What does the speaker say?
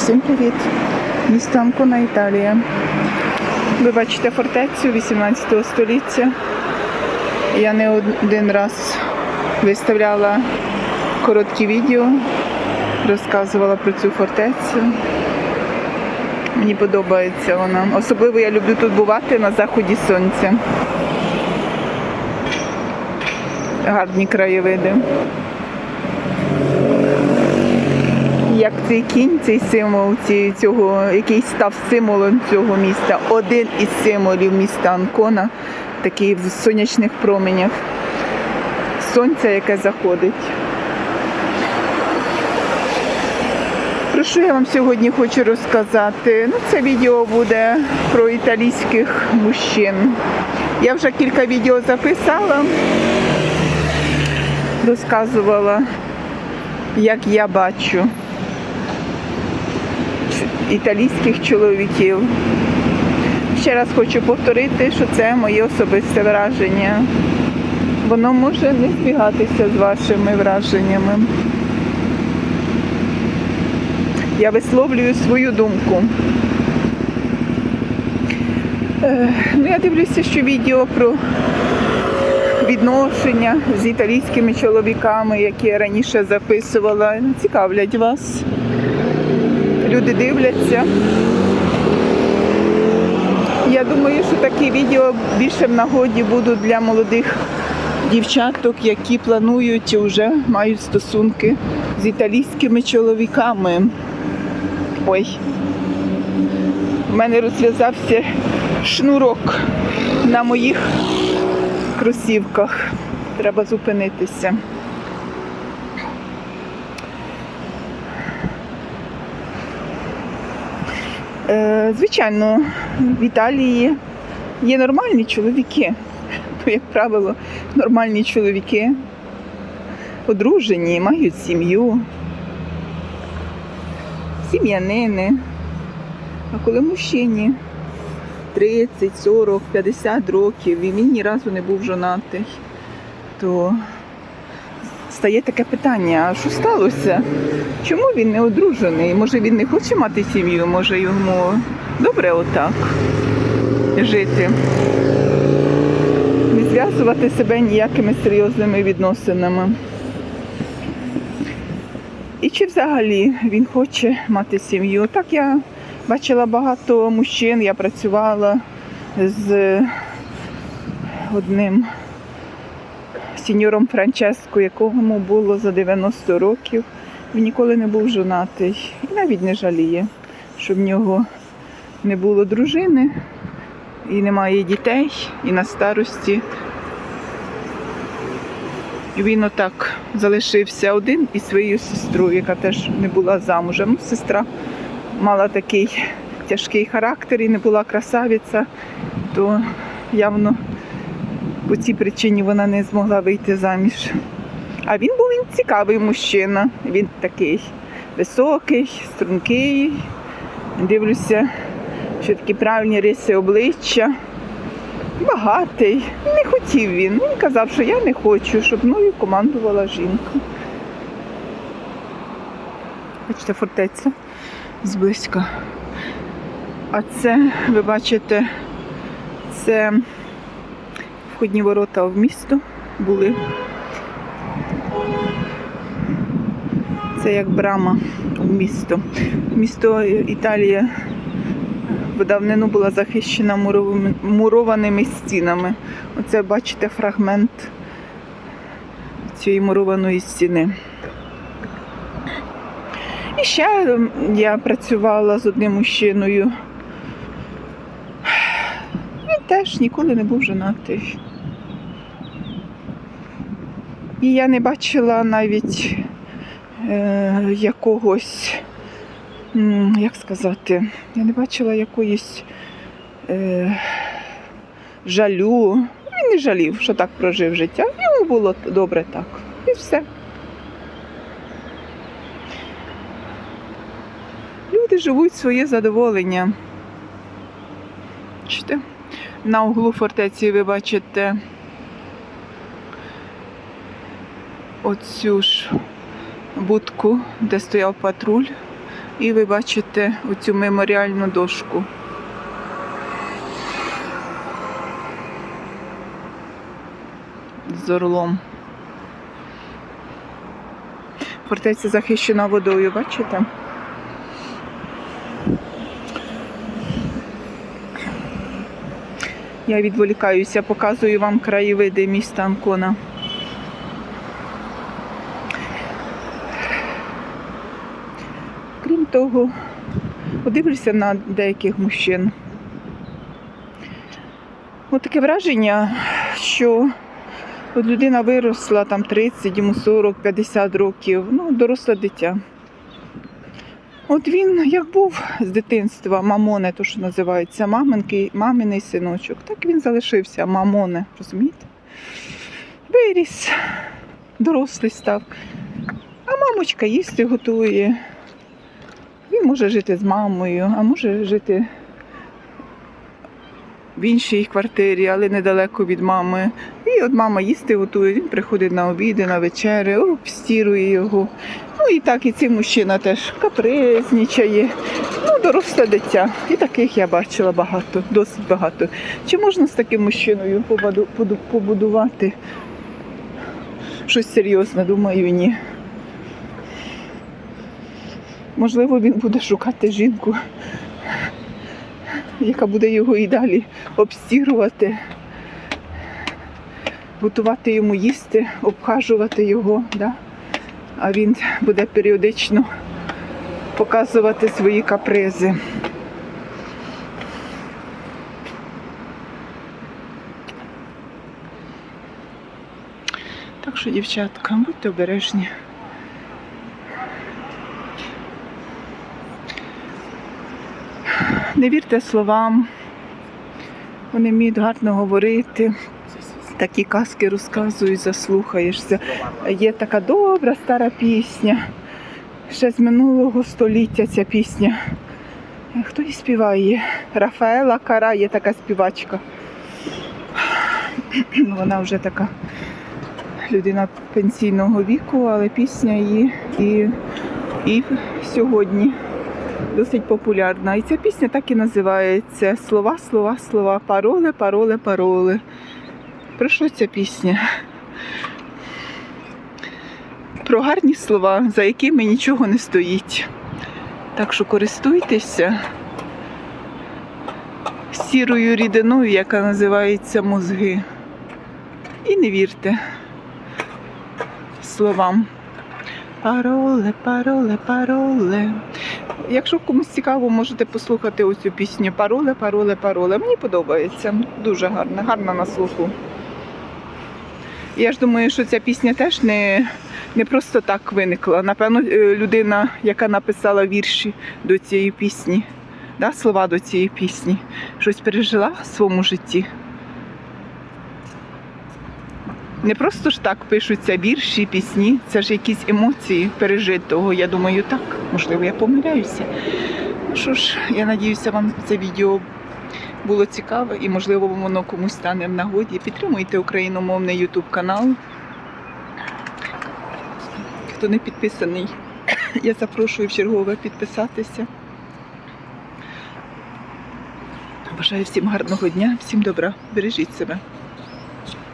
Всім привіт! Місто Анкона, Італія. Ви бачите фортецю 18 століття. Я не один раз виставляла короткі відео, розказувала про цю фортецю. Мені подобається вона. Особливо я люблю тут бувати на заході сонця. Гарні краєвиди. Як цей кінь, цей символ цього, який став символом цього міста, один із символів міста Анкона, такий в сонячних променях. Сонця, яке заходить. Про що я вам сьогодні хочу розказати? Ну, це відео буде про італійських мужчин. Я вже кілька відео записала, розказувала, як я бачу італійських чоловіків. Ще раз хочу повторити, що це моє особисте враження. Воно може не збігатися з вашими враженнями. Я висловлюю свою думку. Е, Ну, я дивлюся, що відео про відношення з італійськими чоловіками, які я раніше записувала, цікавлять вас. Люди дивляться. Я думаю, що такі відео більше в нагоді будуть для молодих дівчаток, які планують і вже мають стосунки з італійськими чоловіками. Ой, в мене розв'язався шнурок на моїх кросівках. Треба зупинитися. Звичайно, в Італії є нормальні чоловіки. Ну, як правило, нормальні чоловіки одружені, мають сім'ю, сім'янини. А коли мужчині 30, 40, 50 років і він ні разу не був жонатий, то стає таке питання, а що сталося? Чому він не одружений? Може він не хоче мати сім'ю, може йому добре отак жити. Не зв'язувати себе ніякими серйозними відносинами. І чи взагалі він хоче мати сім'ю? Так я бачила багато мужчин, я працювала з одним сеньором Франческо, якому було за 90 років. Він ніколи не був жонатий і навіть не жаліє, що в нього не було дружини і немає дітей, і на старості. Він отак залишився один із своєю сестрою, яка теж не була замужем. Сестра мала такий тяжкий характер і не була красавиця, то явно по цій причині вона не змогла вийти заміж. А він був він цікавий мужчина. Він такий високий, стрункий. Дивлюся, що такі правильні риси обличчя. Багатий. Не хотів він. Він казав, що я не хочу, щоб мною командувала жінка. Бачите, фортеця зблизька. А це, ви бачите, це входні ворота в місто були. Це як брама в місто. Місто Італія в давнину була захищена мурованими стінами. Оце бачите фрагмент цієї мурованої стіни. І ще ем, я працювала з одним мужчиною. Він теж ніколи не був женатий. І я не бачила навіть е, якогось, як сказати, я не бачила якоїсь е, жалю. Він не жалів, що так прожив життя. Йому було добре так. І все. Люди живуть своє задоволення. Бачите? На углу фортеці ви бачите оцю ж будку, де стояв патруль. І ви бачите оцю меморіальну дошку. З орлом. Фортеця захищена водою, бачите? Я відволікаюся, показую вам краєвиди міста Анкона. Того, подивлюся на деяких мужчин. От таке враження, що от людина виросла там 30, йому 40, 50 років, ну, доросле дитя. От він як був з дитинства, мамоне, то що називається, маминки, маминий синочок, так він залишився, мамоне, розумієте? Виріс, дорослий став. А мамочка їсти готує. Він може жити з мамою, а може жити в іншій квартирі, але недалеко від мами. І от мама їсти готує, він приходить на обіди, на вечери, обстірує його. Ну і так, і цей мужчина теж капризнічає. Ну, доросле дитя. І таких я бачила багато, досить багато. Чи можна з таким мужчиною побудувати щось серйозне, думаю, ні. Можливо, він буде шукати жінку, яка буде його і далі обстірувати, готувати йому їсти, обхажувати його. Да? А він буде періодично показувати свої капризи. Так що, дівчатка, будьте обережні. Не вірте словам. Вони вміють гарно говорити. Такі казки розказують, заслухаєшся. Є така добра стара пісня. Ще з минулого століття ця пісня. Хто її співає? Рафаела Кара є така співачка. Вона вже така людина пенсійного віку, але пісня її і, і сьогодні досить популярна. І ця пісня так і називається Слова, слова, слова, пароли, пароли, пароли. Про що ця пісня? Про гарні слова, за якими нічого не стоїть. Так що користуйтеся сірою рідиною, яка називається мозги. І не вірте словам. Пароле, пароле, пароле. Якщо комусь цікаво, можете послухати оцю пісню Пароле, пароле, пароле. Мені подобається. Дуже гарна, гарна на слуху. Я ж думаю, що ця пісня теж не, не просто так виникла. Напевно, е, людина, яка написала вірші до цієї пісні, да, слова до цієї пісні, щось пережила в своєму житті. Не просто ж так пишуться вірші, пісні, це ж якісь емоції пережитого. Я думаю, так, можливо, я помиляюся. Ну що ж, я надіюся, вам це відео було цікаве і, можливо, воно комусь стане в нагоді. Підтримуйте україномовний YouTube канал. Хто не підписаний, я запрошую в чергове підписатися. Бажаю всім гарного дня, всім добра, бережіть себе.